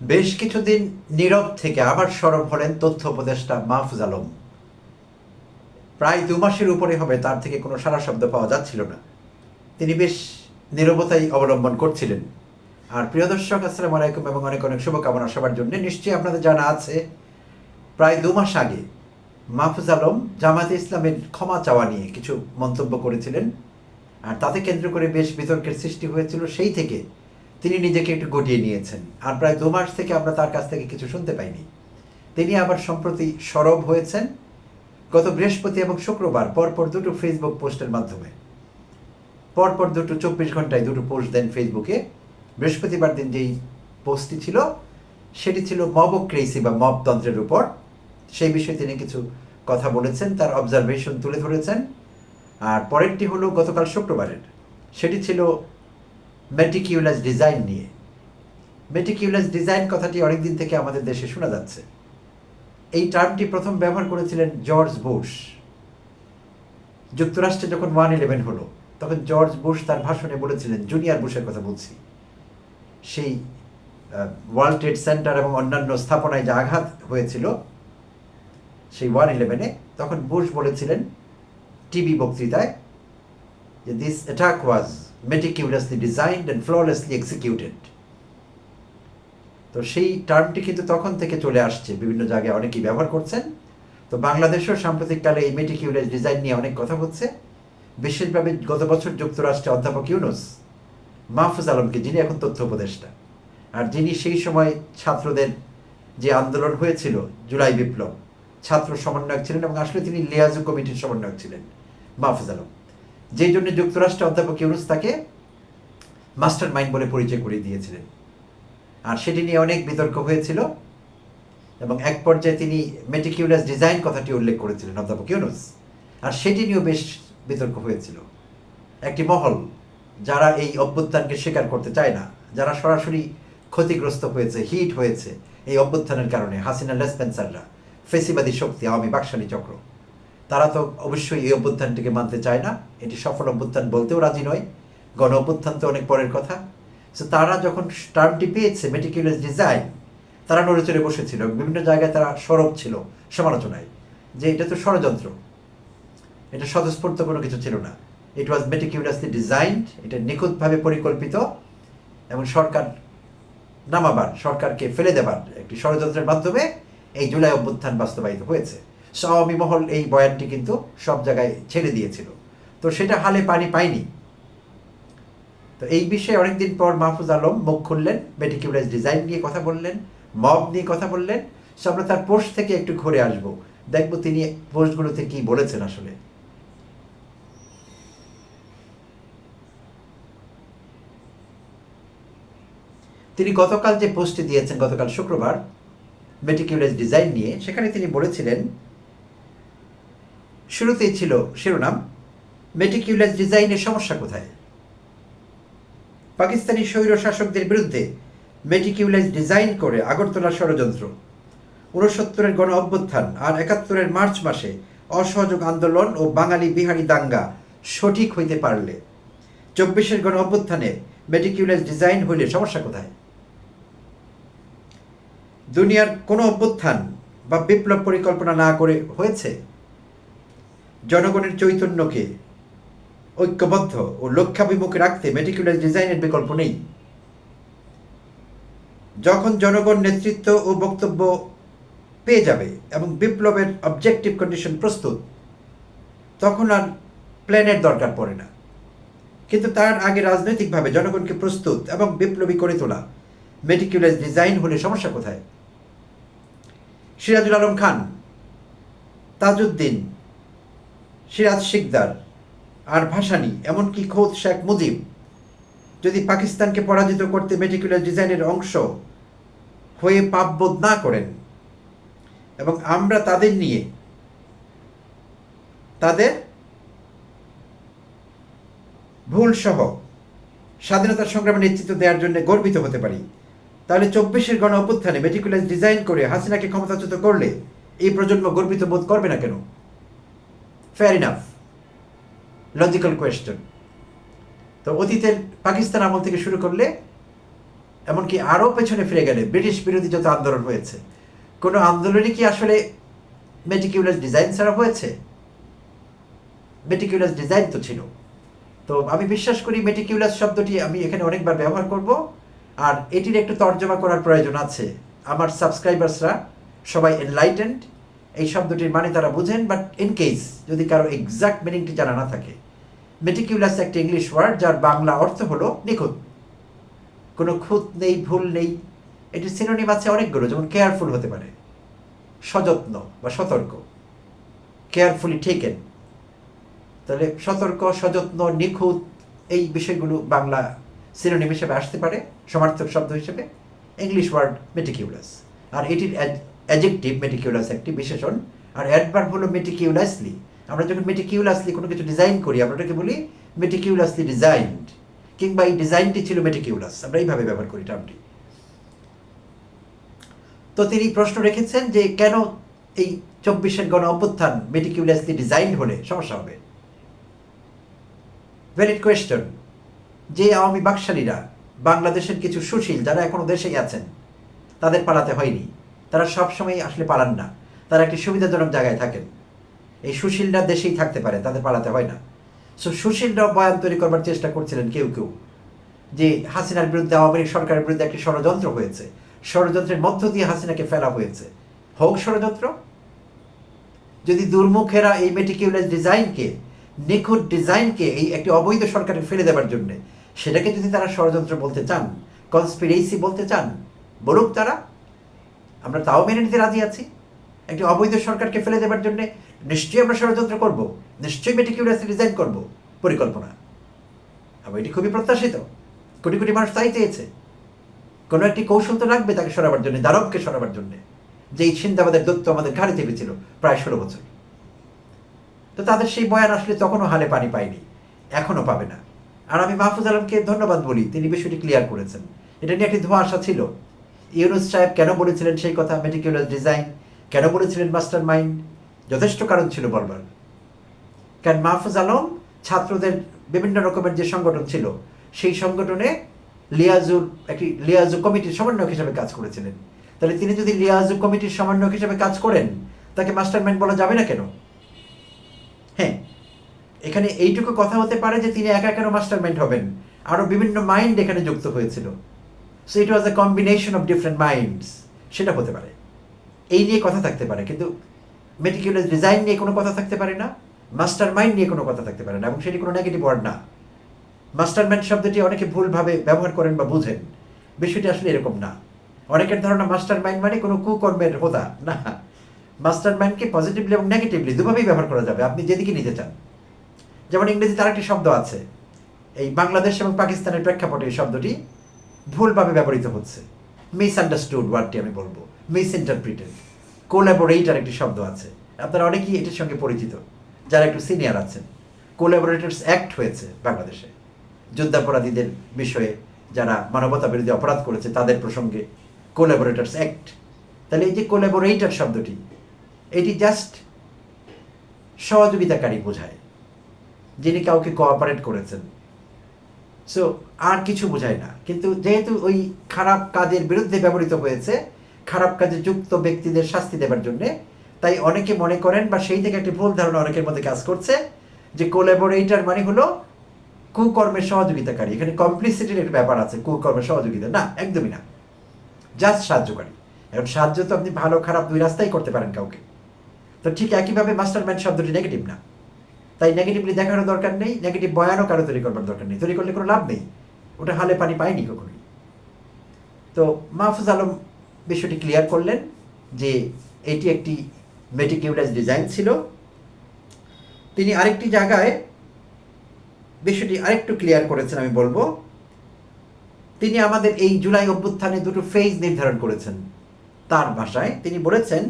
বেশ কিছুদিন নীরব থেকে আবার সরব হলেন তথ্য উপদেষ্টা মাহফুজ আলম। প্রায় দু মাসের উপরে হবে, তার থেকে কোনো সারা শব্দ পাওয়া যাচ্ছিল না। তিনি বেশ নীরবতাই অবলম্বন করছিলেন। আর প্রিয় দর্শক, আসসালামু আলাইকুম এবং অনেক অনেক শুভকামনা সবার জন্য। নিশ্চয়ই আপনাদের জানা আছে, প্রায় দু মাস আগে মাহফুজ আলম জামাতে ইসলামের ক্ষমা চাওয়া নিয়ে কিছু মন্তব্য করেছিলেন। আর তাতে কেন্দ্র করে বেশ বিতর্কের সৃষ্টি হয়েছিল। সেই থেকে তিনি নিজেকে একটু গটিয়ে নিয়েছেন। আর প্রায় দু মাস থেকে আমরা তার কাছ থেকে কিছু শুনতে পাইনি। তিনি আবার সম্প্রতি সরব হয়েছেন গত বৃহস্পতি এবং শুক্রবার, পরপর দুটো ফেসবুক পোস্টের মাধ্যমে। পরপর দুটো চব্বিশ ঘন্টায় দুটো পোস্ট দেন ফেসবুকে বৃহস্পতিবার দিন যেই পোস্টটি ছিল, সেটি ছিল মবক্রেসি বা মবতন্ত্রের উপর। সেই বিষয়ে তিনি কিছু কথা বলেছেন, তার অবজারভেশন তুলে ধরেছেন। আর পরেরটি হলো গতকাল শুক্রবারের। সেটি ছিল মেটিকিউলাস ডিজাইন নিয়ে। মেটিকিউলাস ডিজাইন কথাটি অনেকদিন থেকে আমাদের দেশে শোনা যাচ্ছে। এই টার্মটি প্রথম ব্যবহার করেছিলেন জর্জ বুশ যুক্তরাষ্ট্রে যখন ওয়ান ইলেভেন হলো, তখন জর্জ বুশ তার ভাষণে বলেছিলেন জুনিয়র বুশের কথা বলছি। সেই ওয়ার্ল্ড ট্রেড সেন্টার এবং অন্যান্য স্থাপনায় যে আঘাত হয়েছিল সেই ওয়ান ইলেভেনে, তখন বুশ বলেছিলেন টিভি বক্তৃতায় যে this attack was meticulously designed and flawlessly executed তো সেই টার্মটি কিন্তু তখন থেকে চলে আসছে। বিভিন্ন জায়গায় অনেকেই ব্যবহার করছেন। তো বাংলাদেশেও সাম্প্রতিককালে এই মেটিকিউলাস ডিজাইন নিয়ে অনেক কথা হচ্ছে। বিশেষভাবে গত বছর যুক্তরাষ্ট্রে অধ্যাপক ইউনুস, মাহফুজ আলমকে যিনি এখন তথ্য উপদেষ্টা, আর যিনি সেই সময় ছাত্রদের যে আন্দোলন হয়েছিল, জুলাই বিপ্লব, ছাত্র সমন্বয়ক ছিলেন এবং আসলে তিনি লিয়াজু কমিটির সমন্বয়ক ছিলেন, মাহফুজ আলম। যেই জন্য যুক্তরাষ্ট্রে অধ্যাপক ইউনুস তাকে মাস্টার মাইন্ড বলে পরিচয় করিয়ে দিয়েছিলেন। আর সেটি নিয়ে অনেক বিতর্ক হয়েছিল এবং এক পর্যায়ে তিনি মেটিকিউলাস ডিজাইন কথাটি উল্লেখ করেছিলেন অধ্যাপক ইউনুস। আর সেটি নিয়েও বেশ বিতর্ক হয়েছিল। একটি মহল যারা এই অভ্যুত্থানকে স্বীকার করতে চায় না, যারা সরাসরি ক্ষতিগ্রস্ত হয়েছে, হিট হয়েছে, এই অভ্যুত্থানের কারণে হাসিনা, লেসপেন্সাররা, ফেসিবাদী শক্তি, আওয়ামী বাকশালী চক্র তারা তো অবশ্যই এই অভ্যুত্থানটিকে মানতে চায় না। এটি সফল অভ্যুত্থান বলতেও রাজি নয়। গণ অভ্যুত্থান তো অনেক পরের কথা। সো তারা যখন টার্মটি পেয়েছে মেটিকুলাস ডিজাইন তারা নড়ে চড়ে বসেছিল। বিভিন্ন জায়গায় তারা সরব ছিল সমালোচনায় যে এটা তো ষড়যন্ত্র। এটা স্বতঃস্ফূর্ত কোনো কিছু ছিল না। ইট ওয়াজ মেটিকিউলাসলি ডিজাইনড এটা নিখুঁতভাবে পরিকল্পিত এবং সরকার নামাবার, সরকারকে ফেলে দেবার একটি ষড়যন্ত্রের মাধ্যমে এই জুলাই অভ্যুত্থান বাস্তবায়িত হয়েছে। আওয়ামী মহল এই বয়ানটি কিন্তু সব জায়গায় ছেড়ে দিয়েছিল। তো সেটা হালে পানি পায়নি তো এই বিষয়ে অনেকদিন পর মাহফুজ আলম মুখ খুললেন মেটিকিউলাস ডিজাইন নিয়ে কথা বললেন, মব নিয়ে কথা বললেন। সো আমরা তার পোস্ট থেকে একটু ঘুরে আসব। দেখব তিনি পোস্টগুলোতে কি বলেছেন আসলে। তিনি গতকাল যে পোস্টটি দিয়েছেন, গতকাল শুক্রবার মেটিকিউলাস ডিজাইন নিয়ে, সেখানে তিনি বলেছিলেন শুরুতেই ছিল শিরোনাম মেটিকিউলাস ডিজাইনের সমস্যা কোথায়? পাকিস্তানি স্বৈর শাসকদের বিরুদ্ধে মেটিকিউলাস ডিজাইন করে আগরতলা ষড়যন্ত্র। উনসত্তরের গণ অভ্যুত্থান আর একাত্তরের মার্চ মাসে অসহযোগ আন্দোলন ও বাঙালি বিহারি দাঙ্গা সঠিক হইতে পারলে। চব্বিশের গণ অভ্যুত্থানে মেটিকিউলাস ডিজাইন হইলে সমস্যা কোথায়? দুনিয়ার কোনো অভ্যুত্থান বা বিপ্লব পরিকল্পনা না করে হয়েছে? জনগণের চৈতন্যকে ঐক্যবদ্ধ ও লক্ষ্যাভিমুখে রাখতে মেটিকুলার ডিজাইনের বিকল্প নেই। যখন জনগণ নেতৃত্ব ও বক্তব্য পেয়ে যাবে এবং বিপ্লবের অবজেক্টিভ কন্ডিশন প্রস্তুত, তখন আর প্ল্যানের দরকার পড়ে না। কিন্তু তার আগে রাজনৈতিকভাবে জনগণকে প্রস্তুত এবং বিপ্লবী করে তোলা মেটিকুলাস ডিজাইন হলে সমস্যা কোথায়? সিরাজুল আলম খান, তাজউদ্দিন সিরাজ শিকদার। আর ভাসানি এমনকি খোদ শেখ মুজিব। যদি পাকিস্তানকে পরাজিত করতে মেটিকুলার ডিজাইনের অংশ হয়ে পাপবোধ না করেন, এবং আমরা তাদের নিয়ে তাদের ভুল সহ স্বাধীনতা সংগ্রামে নেতৃত্ব দেওয়ার জন্য গর্বিত হতে পারি, তাহলে চব্বিশের গণ অভ্যুত্থানে মেটিকুলাস ডিজাইন করে হাসিনাকে ক্ষমতাচ্যুত করলে এই প্রজন্ম গর্বিত বোধ করবে না কেন? ফেয়ার ইনাফ লজিক্যাল কোয়েশ্চেন তো অতীতের পাকিস্তান আমল থেকে শুরু করলে, এমনকি আরও পেছনে ফিরে গেলে ব্রিটিশ বিরোধী যত আন্দোলন হয়েছে, কোনো আন্দোলনই কি আসলে মেটিকিউলাস ডিজাইন ছাড়া হয়েছে? মেটিকিউলাস ডিজাইন তো ছিল। তো আমি বিশ্বাস করি মেটিকিউলাস শব্দটি আমি এখানে অনেকবার ব্যবহার করব, আর এটির একটু তর্জমা করার প্রয়োজন আছে। আমার সাবস্ক্রাইবার্সরা সবাই এনলাইটেন্ড এই শব্দটির মানে তারা বুঝেন বাট ইন কেস যদি কারও এক্সাক্ট মিনিংটি জানা না থাকে। মেটিকিউলাস একটি ইংলিশ ওয়ার্ড যার বাংলা অর্থ হলো নিখুঁত। কোনো খুঁত নেই, ভুল নেই। এটির সিনোনিম আছে অনেকগুলো, যেমন কেয়ারফুল হতে পারে, সযত্ন বা সতর্ক। কেয়ারফুলি টেকেন তাহলে সতর্ক, সযত্ন, নিখুঁত, এই বিষয়গুলো বাংলা সিনোনিম হিসেবে আসতে পারে, সমার্থক শব্দ হিসেবে। ইংলিশ ওয়ার্ড মেটিকিউলাস আর এটির অ্যাজেক্টিভ মেটিকিউলাস একটি বিশেষণ, আর অ্যাডভার্ব হলো মেটিকিউলাসলি আমরা যখন মেটিকিউলাসলি কোনো কিছু ডিজাইন করি, আমরা ওটাকে বলি মেটিকিউলাসলি ডিজাইনড কিংবা এই ডিজাইনটি ছিল মেটিকিউলাস আমরা এইভাবে ব্যবহার করি টার্মটি তো তিনি প্রশ্ন রেখেছেন যে কেন এই চব্বিশের গণ অভ্যুত্থান মেটিকিউলাসলি ডিজাইন হলে সমস্যা হবে? ভ্যালিড কোয়েশ্চন যে আওয়ামী বাকশালীরা বাংলাদেশের কিছু সুশীল যারা এখনও দেশেই আছেন, তাদের পালাতে হয়নি। তারা সবসময় আসলে পালান না। তারা একটি সুবিধাজনক জায়গায় থাকেন। এই সুশীলরা দেশেই থাকতে পারে, তাদের পালাতে হয় না। সো সুশীলরাও বয়ান তৈরি করবার চেষ্টা করছিলেন কেউ কেউ। যে হাসিনার বিরুদ্ধে আওয়ামী লীগ সরকারের বিরুদ্ধে একটি ষড়যন্ত্র হয়েছে। ষড়যন্ত্রের মধ্য দিয়ে হাসিনাকে ফেলা হয়েছে। হোক ষড়যন্ত্র। যদি দুর্মুখেরা এই মেটিকিউলাস ডিজাইনকে, নিখুঁত ডিজাইনকে এই একটি অবৈধ সরকারে ফেলে দেওয়ার জন্য, সেটাকে যদি তারা ষড়যন্ত্র বলতে চান কনস্পিরেসি বলতে চান, বলুক তারা আমরা তাও মেনে নিতে রাজি আছি। একটি অবৈধ সরকারকে ফেলে দেওয়ার জন্য নিশ্চয়ই আমরা ষড়যন্ত্র করব, নিশ্চয়ই মেটিকিউলাস ডিজাইন করব, পরিকল্পনা। আবার এটি খুবই প্রত্যাশিত। কোটি কোটি মানুষ তাই চেয়েছে। কোনো একটি কৌশল তো লাগবে তাকে সরাবার জন্য দারবকে সরাবার জন্য। যে এই সিন্দাবাদের দত্ত আমাদের ঘাড়ে চেপেছিল প্রায় ষোলো বছর। তো তাদের সেই বয়ান আসলে তখনও হালে পানি পায়নি, এখনও পাবে না। আর আমি মাহফুজ আলমকে ধন্যবাদ বলি, তিনি বিষয়টি ক্লিয়ার করেছেন। এটা নিয়ে একটি ধোঁয়াশা ছিল। ইউনুস সাহেব কেন বলেছিলেন সেই কথা? মেটিকুলার ডিজাইন কেন বলেছিলেন মাস্টার মাইন্ড যথেষ্ট কারণ ছিল বলবার। কারণ মাহফুজ আলম ছাত্রদের বিভিন্ন রকমের যে সংগঠন ছিল, সেই সংগঠনে লিয়াজুর একটি লিয়াজু কমিটির সমন্বয়ক হিসেবে কাজ করেছিলেন। তাহলে তিনি যদি লিয়াজু কমিটির সমন্বয়ক হিসেবে কাজ করেন, তাকে মাস্টার মাইন্ড বলা যাবে না কেন? হ্যাঁ এখানে এইটুকু কথা হতে পারে যে তিনি একা কেন মাস্টার মাইন্ড হবেন? আরও বিভিন্ন মাইন্ড এখানে যুক্ত হয়েছিল। So it was a combination of different minds সেটা হতে পারে। এই নিয়ে কথা থাকতে পারে, কিন্তু মেটিকুলাস ডিজাইন নিয়ে কোনো কথা থাকতে পারে না মাস্টার মাইন্ড নিয়ে কোনো কথা থাকতে পারে না, এবং সেটি কোনো নেগেটিভ ওয়ার্ড না। মাস্টার মাইন্ড শব্দটি অনেকে ভুলভাবে ব্যবহার করেন বা বুঝেন। বিষয়টি আসলে এরকম না। অনেকের ধারণা মাস্টার মাইন্ড মানে কোনো কুকর্মের হোতা না। মাস্টার মাইন্ডকে পজিটিভলি এবং নেগেটিভলি দুভাবেই ব্যবহার করা যাবে, আপনি যেদিকে নিতে চান। যেমন ইংরেজিতে আরেকটি শব্দ আছে, এই বাংলাদেশ এবং পাকিস্তানের প্রেক্ষাপটে এই শব্দটি ভুলভাবে ব্যবহৃত হচ্ছে। মিস আন্ডারস্টুড ওয়ার্ডটি আমি বলব মিস ইন্টারপ্রিটেড কোলাবোরেটার একটি শব্দ আছে। আপনারা অনেকেই এটির সঙ্গে পরিচিত, যারা একটু সিনিয়র আছেন। কোলাবোরেটার্স অ্যাক্ট হয়েছে বাংলাদেশে। যুদ্ধাপরাধীদের বিষয়ে যারা মানবতা বিরোধী অপরাধ করেছে, তাদের প্রসঙ্গে কোলাবোরেটার্স অ্যাক্ট তাহলে এই যে কোলাবোরেটার শব্দটি, এটি জাস্ট সহযোগিতাকারী বোঝায়, যিনি কাউকে কোঅপারেট করেছেন। সো আর কিছু বোঝায় না। কিন্তু যেহেতু ওই খারাপ কাজের বিরুদ্ধে ব্যবহৃত হয়েছে, খারাপ কাজে যুক্ত ব্যক্তিদের শাস্তি দেবার জন্য, তাই অনেকে মনে করেন বা সেই থেকে একটি ভুল ধারণা অনেকের মধ্যে কাজ করছে, যে কোলাবোরেটর মানে হলো কুকর্মের সহযোগিতাকারী। এখানে কমপ্লিসিটির একটা ব্যাপার আছে, কুকর্মের সহযোগিতা। না, একদমই না। জাস্ট সাহায্যকারী। এখন সাহায্য তো আপনি ভালো, খারাপ দুই রাস্তাই করতে পারেন কাউকে। তো ঠিক একইভাবে মাস্টার মাইন্ড শব্দটি নেগেটিভ না। তাই নেগেটিভলি দেখানোর দরকার নেই নেগেটিভ বয়ানও কারও তৈরি করবার দরকার নেই। তৈরি করলে কোনো লাভ নেই। ওটা হালে পানি পায়নি কখনোই। তো মাহফুজ আলম বিষয়টি ক্লিয়ার করলেন যে এটি একটি মেটিকিউলাস ডিজাইন ছিল। তিনি আরেকটি জায়গায় বিষয়টি আরেকটু ক্লিয়ার করেছেন আমি বলব। তিনি আমাদের এই জুলাই অভ্যুত্থানে দুটো ফেজ নির্ধারণ করেছেন তার ভাষায়। তিনি বলেছেন,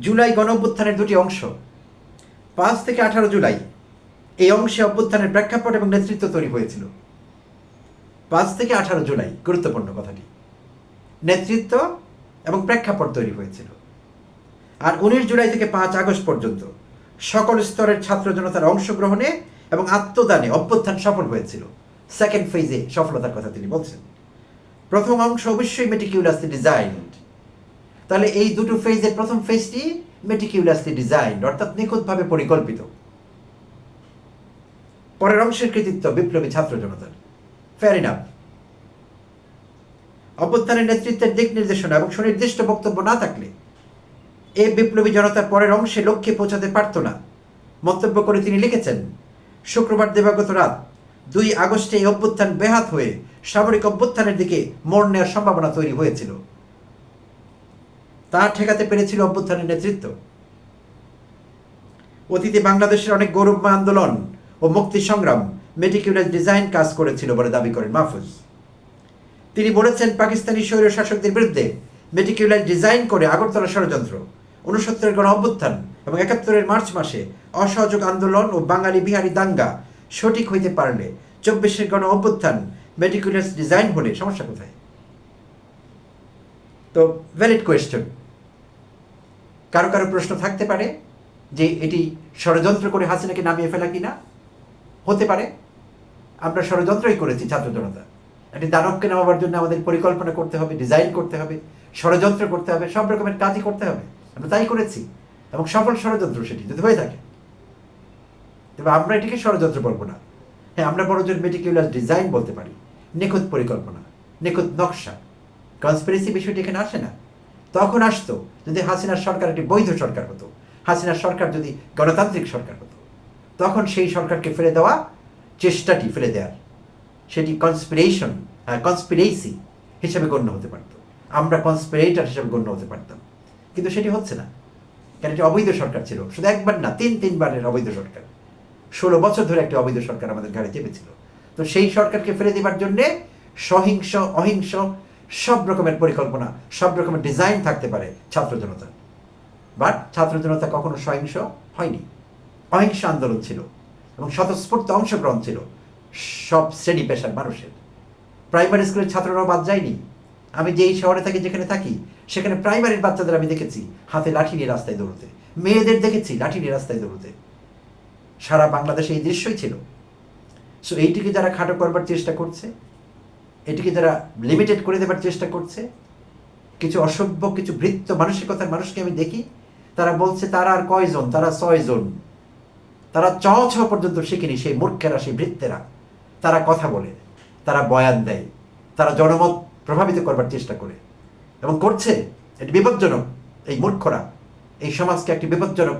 জুলাই গণ অভ্যুত্থানের দুটি অংশ পাঁচ থেকে আঠারো জুলাই এই অংশে অভ্যুত্থানের প্রেক্ষাপট এবং নেতৃত্ব তৈরি হয়েছিল। পাঁচ থেকে আঠারো জুলাই, গুরুত্বপূর্ণ কথাটি। নেতৃত্ব এবং প্রেক্ষাপট তৈরি হয়েছিল। আর উনিশ জুলাই থেকে পাঁচ আগস্ট পর্যন্ত সকল স্তরের ছাত্র জনতার অংশগ্রহণে এবং আত্মদানে অভ্যুত্থান সফল হয়েছিল। সেকেন্ড ফেজে সফলতার কথা তিনি বলছেন। প্রথম অংশ অবশ্যই মেটিকিউলাসলি ডিজাইনড তাহলে এই দুটো ফেজের প্রথম ফেজটি মেটিকিউলাসলি ডিজাইনড অর্থাৎ নিখুঁতভাবে পরিকল্পিত। পরের অংশের কৃতিত্ব বিপ্লবী ছাত্র জনতার। ফেয়ার ইনাফ অভ্যুত্থানের নেতৃত্বের দিক নির্দেশনা এবং সুনির্দিষ্ট বক্তব্য না থাকলে এই বিপ্লবী জনতার পরের অংশে লক্ষ্যে পৌঁছাতে পারত না। মন্তব্য করে তিনি লিখেছেন, শুক্রবার দেবাগত রাত দুই আগস্টে এই অভ্যুত্থান বেহাত হয়ে সামরিক অভ্যুত্থানের দিকে মোড় নেওয়ার সম্ভাবনা তৈরি হয়েছিল। তা ঠেকাতে পেরেছিল অভ্যুত্থানের নেতৃত্ব। অতীতে বাংলাদেশের অনেক গৌরবময় আন্দোলন ও মুক্তি সংগ্রাম মেটিকিউলাস ডিজাইন কাজ করেছিল বলে দাবি করেন মাহফুজ। তিনি বলেছেন, পাকিস্তানি স্বৈর শাসকদের বিরুদ্ধে মেটিকিউলার ডিজাইন করে আগরতলা ষড়যন্ত্র উনসত্তরের গণ অভ্যুত্থান এবং একাত্তরের মার্চ মাসে অসহযোগ আন্দোলন ও বাঙালি বিহারি দাঙ্গা সঠিক হইতে পারলে চব্বিশের গণ অভ্যুত্থান মেটিকুলাস ডিজাইন হলে সমস্যা কোথায়? তো ভ্যালিড কোয়েশ্চেন কারও কারও প্রশ্ন থাকতে পারে যে এটি ষড়যন্ত্র করে হাসিনাকে নামিয়ে ফেলা কিনা? হতে পারে। আমরা ষড়যন্ত্রই করেছি, ছাত্র জনতা। একটি দানবকে নামাবার জন্য আমাদের পরিকল্পনা করতে হবে ডিজাইন করতে হবে, ষড়যন্ত্র করতে হবে, সব রকমের কাজই করতে হবে। আমরা তাই করেছি এবং সফল ষড়যন্ত্র সেটি যদি হয়ে থাকে। তবে আমরা এটিকে ষড়যন্ত্র বলব না। হ্যাঁ আমরা বড় জোর মেটিকিউলার ডিজাইন বলতে পারি। নিখুঁত পরিকল্পনা, নিখুঁত নকশা কনস্পিরেসি বিষয়টি এখানে আসে না। তখন আসতো যদি হাসিনার সরকার একটি বৈধ সরকার হতো হাসিনার সরকার যদি গণতান্ত্রিক সরকার হতো, তখন সেই সরকারকে ফেলে দেওয়া চেষ্টাটি, ফেলে দেওয়ার সেটি কনস্পিরেশন কনস্পিরেসি হিসেবে গণ্য হতে পারত। আমরা কনস্পিরেটার হিসেবে গণ্য হতে পারতাম। কিন্তু সেটি হচ্ছে না। কারণ এটি অবৈধ সরকার ছিল। শুধু একবার না, তিন তিনবারের অবৈধ সরকার। ষোলো বছর ধরে একটি অবৈধ সরকার আমাদের ঘাড়ে চেপেছিল। তো সেই সরকারকে ফেলে দেবার জন্যে সহিংস, অহিংস সব রকমের পরিকল্পনা, সব রকমের ডিজাইন থাকতে পারে ছাত্র জনতার বাট ছাত্র জনতা কখনো সহিংস হয়নি। অহিংস আন্দোলন ছিল এবং স্বতঃস্ফূর্ত অংশগ্রহণ ছিল সব শ্রেণি পেশার মানুষের। প্রাইমারি স্কুলের ছাত্ররাও বাদ যায়নি। আমি যেই শহরে থাকি যেখানে থাকি, সেখানে প্রাইমারির বাচ্চাদের আমি দেখেছি হাতে লাঠি নিয়ে রাস্তায় দৌড়তে। মেয়েদের দেখেছি লাঠি নিয়ে রাস্তায় দৌড়তে। সারা বাংলাদেশে এই দৃশ্যই ছিল। সো এইটিকে যারা খাটো করবার চেষ্টা করছে এটিকে যারা লিমিটেড করে দেবার চেষ্টা করছে, কিছু অসভ্য, কিছু বৃত্ত মানসিকতার মানুষকে আমি দেখি, তারা বলছে, তারা আর কয়জন? তারা ছয়জন। তারা চ ছ পর্যন্ত শিখিনি, সেই মূর্খেরা, সেই বৃত্তেরা তারা কথা বলে, তারা বয়ান দেয়, তারা জনমত প্রভাবিত করবার চেষ্টা করে। এবং করছে, এটি বিপজ্জনক, এই মূর্খরা, এই সমাজকে একটি বিপজ্জনক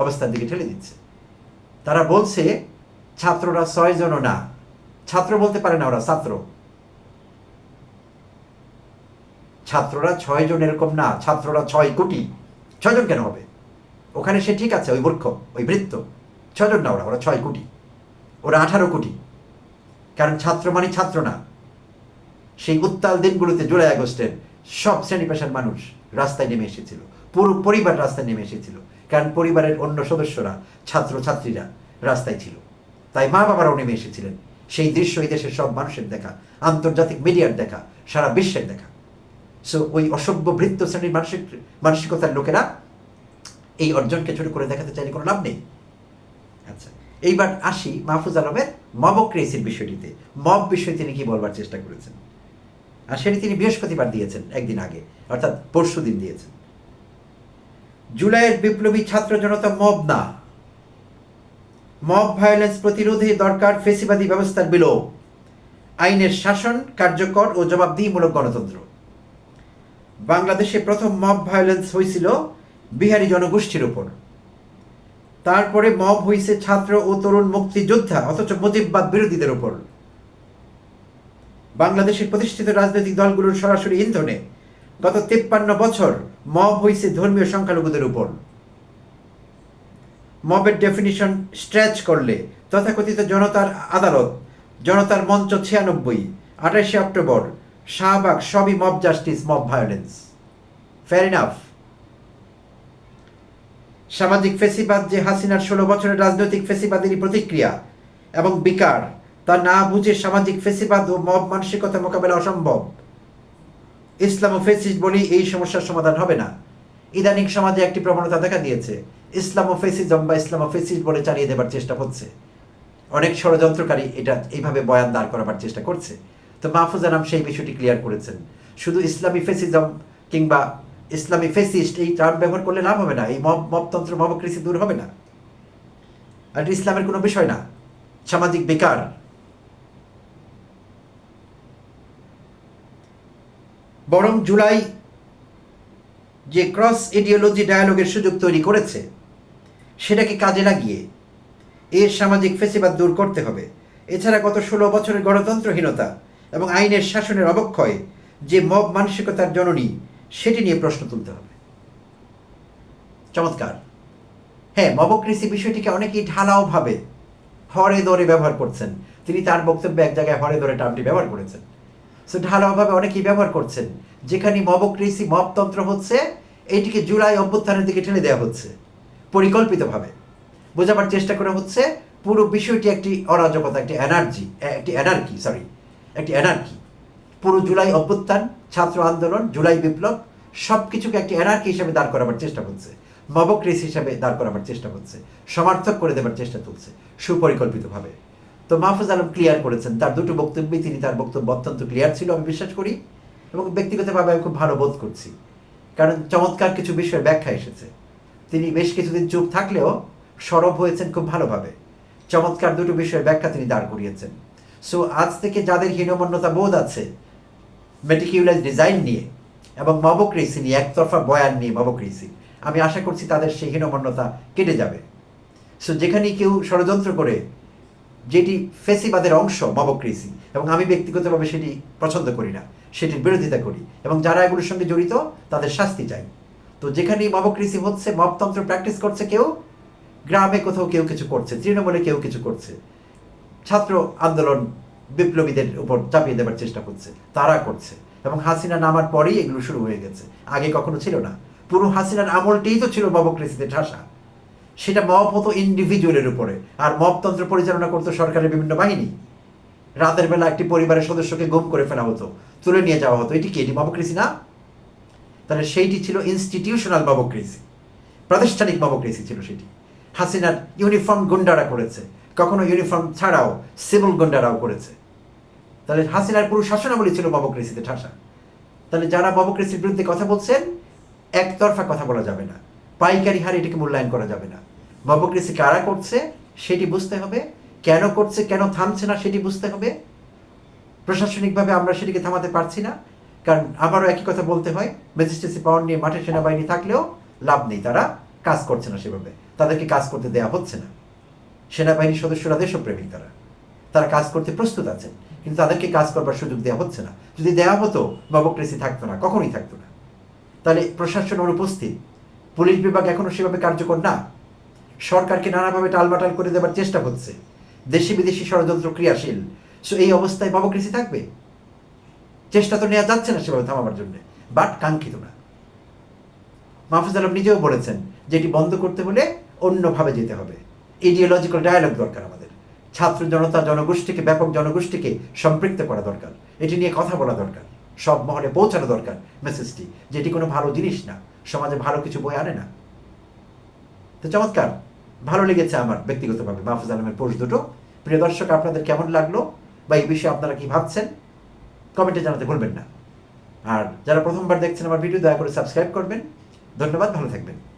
অবস্থার দিকে ঠেলে দিচ্ছে। তারা বলছে, ছাত্ররা ছয় জনও না। ছাত্র বলতে পারে না ওরা, ছাত্র। ছাত্ররা ছয় জন এরকম না, ছাত্ররা ছয় কোটি। ছয়জন কেন হবে? ওখানে সে ঠিক আছে, ওই মূর্খ, ওই বৃত্ত। ছজন না ওরা ওরা ছয় কোটি। ওরা আঠারো কোটি। কারণ ছাত্র মানে ছাত্র না। সেই উত্তাল দিনগুলোতে জুলাই আগস্টের সব শ্রেণি পেশার মানুষ রাস্তায় নেমে এসেছিল। পুরো পরিবার রাস্তায় নেমে এসেছিল। কারণ পরিবারের অন্য সদস্যরা, ছাত্র ছাত্রীরা রাস্তায় ছিল। তাই মা বাবারাও নেমে এসেছিলেন। সেই দৃশ্য এই দেশের সব মানুষের দেখা, আন্তর্জাতিক মিডিয়ার দেখা, সারা বিশ্বের দেখা। সো ওই অসভ্য বৃত্ত শ্রেণির মানসিক, মানসিকতার লোকেরা এই অর্জনকে ছোট করে দেখাতে চাইলে কোনো লাভ নেই। আচ্ছা এইবার আসি মাহফুজ আলমের মবক্রেসির বিষয়টিতে। মব বিষয়ে তিনি কি বলবার চেষ্টা করেছেন? আর সেটি তিনি বৃহস্পতিবার দিয়েছেন, একদিন আগে, অর্থাৎ পরশু দিন দিয়েছেন। জুলাইয়ের বিপ্লবী ছাত্র জনতা মব না। মব ভায়োলেন্স প্রতিরোধে দরকার ফেসিবাদী ব্যবস্থার বিলোপ। আইনের শাসন কার্যকর ও জবাবদিহিমূলক গণতন্ত্র। বাংলাদেশে প্রথম মব ভায়োলেন্স হয়েছিল বিহারি জনগোষ্ঠীর উপর। তারপরে মব হয়েছে ছাত্র ও তরুণ মুক্তিযোদ্ধা, অথচ মুজিববাদ বিরোধীদের উপর। বাংলাদেশের প্রতিষ্ঠিত রাজনৈতিক দলগুলোর সরাসরি ইন্ধনে গত তেপ্পান্ন বছর মব হয়েছে ধর্মীয় সংখ্যালঘুদের উপর। মবের ডেফিনিশন স্ট্রেচ করলে তথাকথিত জনতার আদালত, জনতার মঞ্চ ছিয়ানব্বই, আঠাশে অক্টোবর শাহবাগ, সবই mob justice mob violence fair enough সামাজিক ফেসিবাদ যে হাসিনার ষোলো বছরের রাজনৈতিক ফেসিবাদেরই প্রতিক্রিয়া এবং বিকার, তা না বুঝে সামাজিক ফেসিবাদ ও মব মানসিকতা মোকাবেলা অসম্ভব। ইসলাম ও ফেসিস্ট বলেই এই সমস্যার সমাধান হবে না। ইদানিং সমাজে একটি প্রবণতা দেখা দিয়েছে, ইসলাম ও ফেসিজম বা ইসলাম ও ফেসিস্ট বলে চালিয়ে দেবার চেষ্টা হচ্ছে। অনেক ষড়যন্ত্রকারী এটা এইভাবে বয়ান দাঁড় করাবার চেষ্টা করছে। তো মাহফুজ আনাম সেই বিষয়টি ক্লিয়ার করেছেন। শুধু ইসলামী ফেসিজম কিংবা ইসলামী ফেসিস্ট এই টার্ম ব্যবহার করলে লাভ হবে না, এই মব মবতন্ত্র মবকৃষি দূর হবে না। আর ইসলামের কোনো বিষয় না, সামাজিক বেকার। বরং জুলাই যে ক্রস ইডিওলজি ডায়ালগের সুযোগ তৈরি করেছে, সেটাকে কাজে লাগিয়ে এর সামাজিক ফেসিবাদ দূর করতে হবে। এছাড়া গত ষোলো বছরের গণতন্ত্রহীনতা এবং আইনের শাসনের অবক্ষয় যে মব মানসিকতার জননী, সেটি নিয়ে প্রশ্ন তুলতে হবে। চমৎকার। হ্যাঁ মবকৃষি বিষয়টিকে অনেকেই ঢালাওভাবে হরে দরে ব্যবহার করছেন। তিনি তার বক্তব্যে এক জায়গায় হরে দরে টার্মটি ব্যবহার করেছেন। সো ঢালাওভাবে অনেকেই ব্যবহার করছেন। যেখানে মবকৃষি মবতন্ত্র হচ্ছে এইটিকে জুলাই অভ্যুত্থানের দিকে ঠেলে দেওয়া হচ্ছে, পরিকল্পিতভাবে। বোঝাবার চেষ্টা করা হচ্ছে, পুরো বিষয়টি একটি অরাজকতা, একটি এনার্জি, একটি এনার্কি সরি একটি এনার্কি পুরো জুলাই অভ্যুত্থান, ছাত্র আন্দোলন, জুলাই বিপ্লব সব কিছুকে একটি এনার্কি হিসেবে দাঁড় করাবার চেষ্টা করছে। মবক্রেস হিসাবে দাঁড় করাবার চেষ্টা করছে। সমার্থক করে দেবার চেষ্টা তুলছে, সুপরিকল্পিতভাবে। তো মাহফুজ আলম ক্লিয়ার করেছেন, তার দুটো বক্তব্যে তিনি তার বক্তব্য অত্যন্ত ক্লিয়ার ছিল, আমি বিশ্বাস করি, এবং ব্যক্তিগতভাবে আমি খুব ভালো বোধ করছি। কারণ চমৎকার কিছু বিষয়ের ব্যাখ্যা এসেছে। তিনি বেশ কিছুদিন চুপ থাকলেও সরব হয়েছেন খুব ভালোভাবে। চমৎকার দুটো বিষয়ের ব্যাখ্যা তিনি দাঁড় করিয়েছেন। সো আজ থেকে যাদের হীনমন্যতা বোধ আছে মেটিকিউলার ডিজাইন নিয়ে এবং মবক্রেসি নিয়ে, একতরফা বয়ান নিয়ে মবক্রেসি আমি আশা করছি তাদের সেই হীনমন্যতা কেটে যাবে। সো যেখানে কেউ ষড়যন্ত্র করে, যেটি ফেসিবাদের অংশ মবক্রেসি এবং আমি ব্যক্তিগতভাবে সেটি পছন্দ করি না, সেটির বিরোধিতা করি, এবং যারা এগুলোর সঙ্গে জড়িত, তাদের শাস্তি চাই। তো, যেখানেই মবক্রেসি হচ্ছে মবতন্ত্র প্র্যাকটিস করছে কেউ, গ্রামে কোথাও কেউ কিছু করছে, তৃণমূলে কেউ কিছু করছে ছাত্র আন্দোলন বিপ্লবীদের উপর চাপিয়ে দেওয়ার চেষ্টা করছে, তারা করছে। এবং হাসিনা নামার পরেই এগুলো শুরু হয়ে গেছে। আগে কখনো ছিল না। পুরো হাসিনার আমলটিই তো ছিল মবক্রেসিতে ঠাসা। সেটা মব হতো ইন্ডিভিজুয়ালের উপরে। আর মবতন্ত্র পরিচালনা করতো সরকারের বিভিন্ন বাহিনী। রাতের বেলা একটি পরিবারের সদস্যকে গুম করে ফেলা হতো। তুলে নিয়ে যাওয়া হতো। এটি কি, এটি মবক্রেসি না? তাহলে সেইটি ছিল ইনস্টিটিউশনাল মবক্রেসি প্রাতিষ্ঠানিক মবক্রেসি ছিল সেটি। হাসিনার ইউনিফর্ম গুন্ডারা করেছে। কখনো ইউনিফর্ম ছাড়াও সিভিল গুন্ডারাও করেছে। তাহলে হাসিনার পুরো শাসনাবলী ছিল মবক্রেসিতে ঠাসা। তাহলে যারা মবক্রেসির বিরুদ্ধে কথা বলছেন, একতরফা কথা বলা যাবে না। পাইকারি হারে এটিকে মূল্যায়ন করা যাবে না। মবক্রেসি কারা করছে, সেটি বুঝতে হবে। কেন করছে, কেন থামছে না, সেটি বুঝতে হবে। প্রশাসনিকভাবে আমরা সেটিকে থামাতে পারছি না। কারণ আবারও একই কথা বলতে হয়, ম্যাজিস্ট্রেসি পাওয়ার নিয়ে মাঠে সেনাবাহিনী থাকলেও লাভ নেই। তারা কাজ করছে না সেভাবে। তাদেরকে কাজ করতে দেওয়া হচ্ছে না। সেনাবাহিনীর সদস্যরা দেশপ্রেমিক তারা। তারা কাজ করতে প্রস্তুত আছেন, কিন্তু তাদেরকে কাজ করবার সুযোগ দেওয়া হচ্ছে না। যদি দেওয়া হতো মবক্রেসি থাকতো না, কখনোই থাকতো না। তাহলে প্রশাসন অনুপস্থিত, পুলিশ বিভাগ এখনও সেভাবে কার্যকর না? সরকারকে নানাভাবে টালমাটাল করে দেওয়ার চেষ্টা হচ্ছে। দেশি বিদেশি ষড়যন্ত্র ক্রিয়াশীল। সো এই অবস্থায় মবক্রেসি থাকবে? চেষ্টা তো নেওয়া যাচ্ছে না সেভাবে থামাবার জন্য, বাট কাঙ্ক্ষিত না। মাহফুজ আলম নিজেও বলেছেন যে এটি বন্ধ করতে হলে অন্যভাবে যেতে হবে। ইডিওলজিক্যাল ডায়ালগ দরকার আমাদের। ছাত্র জনতা জনগোষ্ঠীকে, ব্যাপক জনগোষ্ঠীকে সম্পৃক্ত করা দরকার। এটি নিয়ে কথা বলা দরকার। সব মহলে পৌঁছানো দরকার মেসেজটি যেটি কোনো ভালো জিনিস না। সমাজে ভালো কিছু বই আনে না। তো চমৎকার। ভালো লেগেছে আমার ব্যক্তিগতভাবে। মাহফুজ আলমের পোস্ট দুটো। প্রিয় দর্শক, আপনাদের কেমন লাগল? বা এই বিষয়ে আপনারা কি ভাবছেন? কমেন্টে জানাতে ভুলবেন না। আর যারা প্রথমবার দেখছেন আমার ভিডিও, দয়া করে সাবস্ক্রাইব করবেন। ধন্যবাদ, ভালো থাকবেন।